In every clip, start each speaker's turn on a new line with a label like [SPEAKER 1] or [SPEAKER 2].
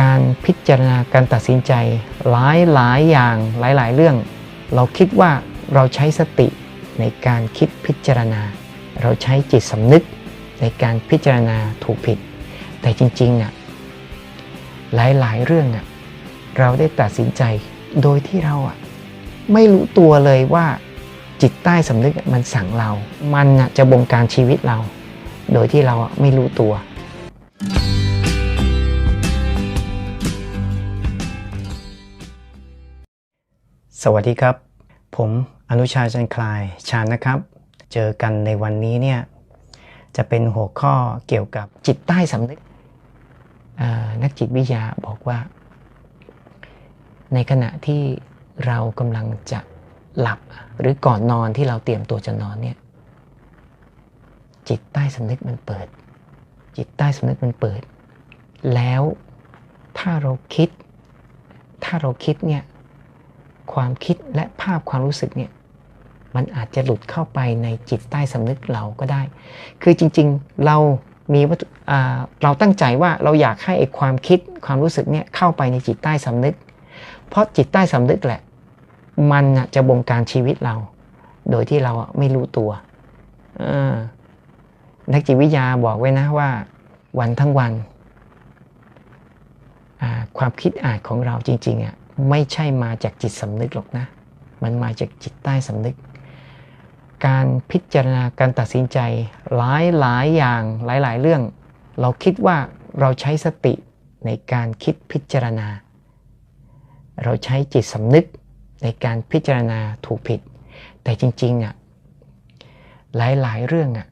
[SPEAKER 1] การพิจารณาการตัดสินใจหลายหลายอย่างหลายหลายเรื่อง เราคิดว่าเราใช้สติในการคิดพิจารณา เราใช้จิตสำนึกในการพิจารณาถูกผิด แต่จริงๆอะหลายๆเรื่องอะเราได้ตัดสินใจโดยที่เราอะไม่รู้ตัวเลยว่าจิตใต้สำนึกมันสั่งเรา มันจะบงการชีวิตเรา โดยที่เราไม่รู้ตัว สวัสดีครับ ผมอนุชาจันคลายชาญนะครับ เจอกันในวันนี้เนี่ยจะเป็นหัวข้อเกี่ยวกับจิตใต้สำนึกนักจิตวิทยาบอกว่า ในขณะที่เรากำลังจะหลับหรือก่อนนอนที่เราเตรียมตัวจะนอนเนี่ยจิตใต้สำนึกมันเปิด จิตใต้สำนึกมันเปิด แล้วถ้าเราคิด ถ้าเราคิดเนี่ย ความคิดและภาพความรู้สึกเนี่ยมันอาจจะหลุดเข้าไปในจิตใต้สำนึกเราก็ได้ คือจริงๆเรามีวัตถุเราตั้งใจว่าเราอยากให้ไอ้ความคิดความรู้สึกเนี่ยเข้าไปในจิตใต้สำนึก เพราะจิตใต้สำนึกแหละ มันจะบงการชีวิตเรา โดยที่เราไม่รู้ตัว นักจิตวิทยาบอกไว้นะว่า วันทั้งวัน ความคิดอาจของเราจริงๆอะ ไม่ใช่มาจากจิตสำนึกหรอกนะ มันมาจากจิตใต้สำนึก การพิจารณาการตัดสินใจหลายหลายอย่างหลายหลายเรื่อง เราคิดว่าเราใช้สติในการคิดพิจารณา เราใช้จิตสำนึกในการพิจารณาถูกผิด แต่จริงๆอะหลายๆเรื่องอะ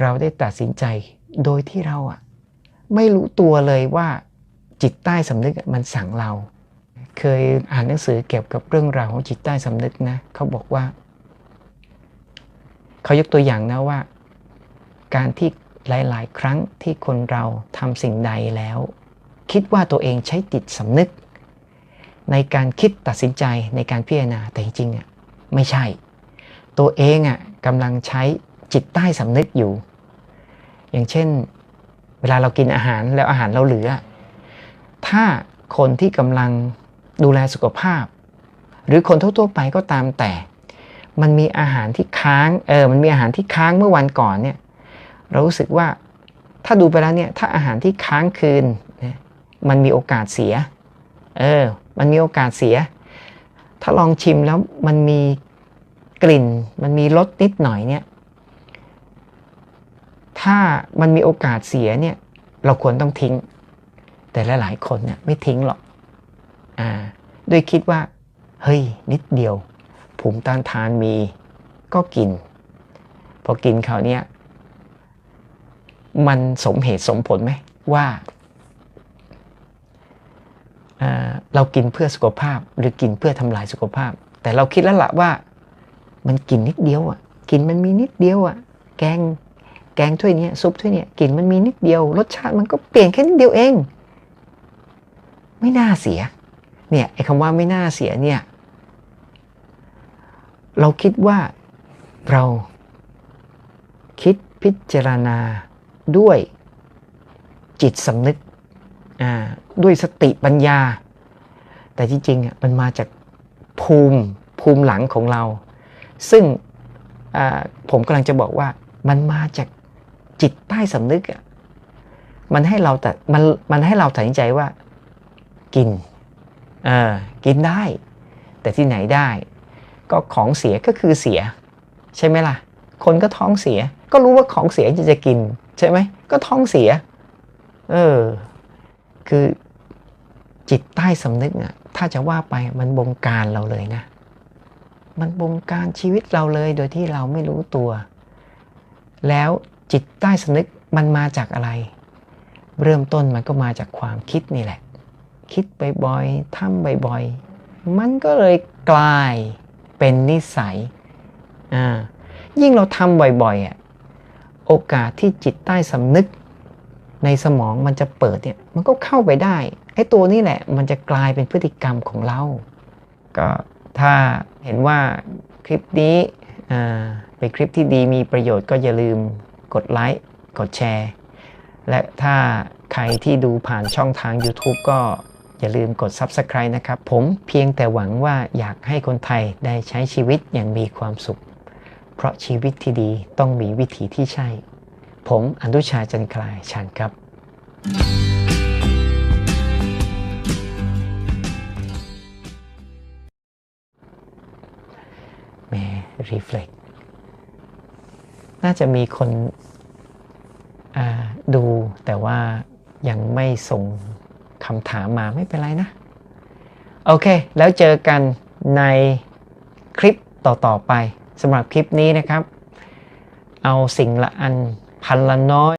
[SPEAKER 1] เราได้ตัดสินใจโดยที่เราอะไม่รู้ตัวเลยว่าจิตใต้สำนึกมันสั่งเรา เคยอ่านหนังสือเกี่ยวกับเรื่องราวของจิตใต้สำนึกนะเขาบอกว่า เขายกตัวอย่างนะว่า การที่หลาย ๆ ครั้งที่คนเราทำสิ่งใดแล้ว คิดว่าตัวเองใช้จิตสำนึก ในการคิดตัดสินใจในการพิจารณาแต่จริงๆอะไม่ใช่ ตัวเองอะกำลังใช้จิตใต้สำนึกอยู่ อย่างเช่น เวลาเรากินอาหารแล้วอาหารเราเหลือ ถ้าคนที่กำลัง ดูแลสุขภาพ หรือคนทั่วๆไปก็ตามแต่ มันมีอาหารที่ค้างเออมันมีอาหารที่ค้างเมื่อวันก่อนเนี่ยเรารู้สึกว่าถ้าดูไปแล้วเนี่ยถ้าอาหารที่ค้างคืนมันมีโอกาสเสียเออมันมีโอกาสเสีย ถ้าลองชิมแล้วมันมีกลิ่น มันมีรสนิดหน่อยเนี่ยถ้ามันมีโอกาสเสียเนี่ยเราควรต้องทิ้ง แต่หลายๆคนเนี่ยไม่ทิ้งหรอก อ่าด้วยคิดว่า เฮ้ย นิดเดียว ภูมิต้านทานมีก็กิน พอกินเขาวเนี่ย มันสมเหตุสมผลไหมว่าเรากินเพื่อสุขภาพหรือกินเพื่อทำลายสุขภาพ แต่เราคิดแล้วละว่า มันกินนิดเดียวอะ กินมันมีนิดเดียวอะ แกงแกงถ้วยนี้ซุปถ้วยนี้กินมันมีนิดเดียว รสชาติมันก็เปลี่ยนแค่นิดเดียวเอง ไม่น่าเสีย เนี่ยไอ้คำว่าไม่น่าเสียเนี่ย เราคิดว่าเราคิดพิจารณาด้วยจิตสำนึกอ่าด้วยสติปัญญา แต่จริงๆอะมันมาจากภูมิภูมิหลังของเรา ซึ่งอ่าผมกำลังจะบอกว่ามันมาจากจิตใต้สำนึกอะมันให้เราแต่มันมันให้เราตัดสินใจว่ากิน กินได้ แต่ที่ไหนได้ ก็ของเสียก็คือเสีย ใช่ไหมล่ะ คนก็ท้องเสีย ก็รู้ว่าของเสียจะจะกิน ใช่ไหมก็ท้องเสีย เออ คือจิตใต้สำนึกอะถ้าจะว่าไปมันบงการเราเลยนะ มันบงการชีวิตเราเลยโดยที่เราไม่รู้ตัว แล้วจิตใต้สำนึกมันมาจากอะไร เริ่มต้นมันก็มาจากความคิดนี่แหละ คิดบ่อยๆทำบ่อยๆ มันก็เลยกลายเป็นนิสัย อ่า ยิ่งเราทำบ่อยๆอะ โอกาสที่จิตใต้สำนึกในสมองมันจะเปิดเนี่ย มันก็เข้าไปได้ ไอ้ตัวนี้แหละ มันจะกลายเป็นพฤติกรรมของเรา ก็ถ้าเห็นว่าคลิปนี้อ่าเป็นคลิปที่ดีมีประโยชน์ก็อย่าลืมกดไลค์ กดแชร์ และถ้าใครที่ดูผ่านช่องทาง YouTube ก็ อย่าลืมกด Subscribe นะครับ ผมเพียงแต่หวังว่าอยากให้คนไทยได้ใช้ชีวิตอย่างมีความสุข เพราะชีวิตที่ดีต้องมีวิถีที่ใช่ ผมอนุชาจันคลายชันครับแหมรีเฟล็กน่าจะมีคนดูแต่ว่ายังไม่ส่ง คำถามมาไม่เป็นไรนะ โอเค แล้วเจอกันในคลิปต่อ ๆ ไปสำหรับคลิปนี้นะครับ เอาสิ่งละอันพันละน้อย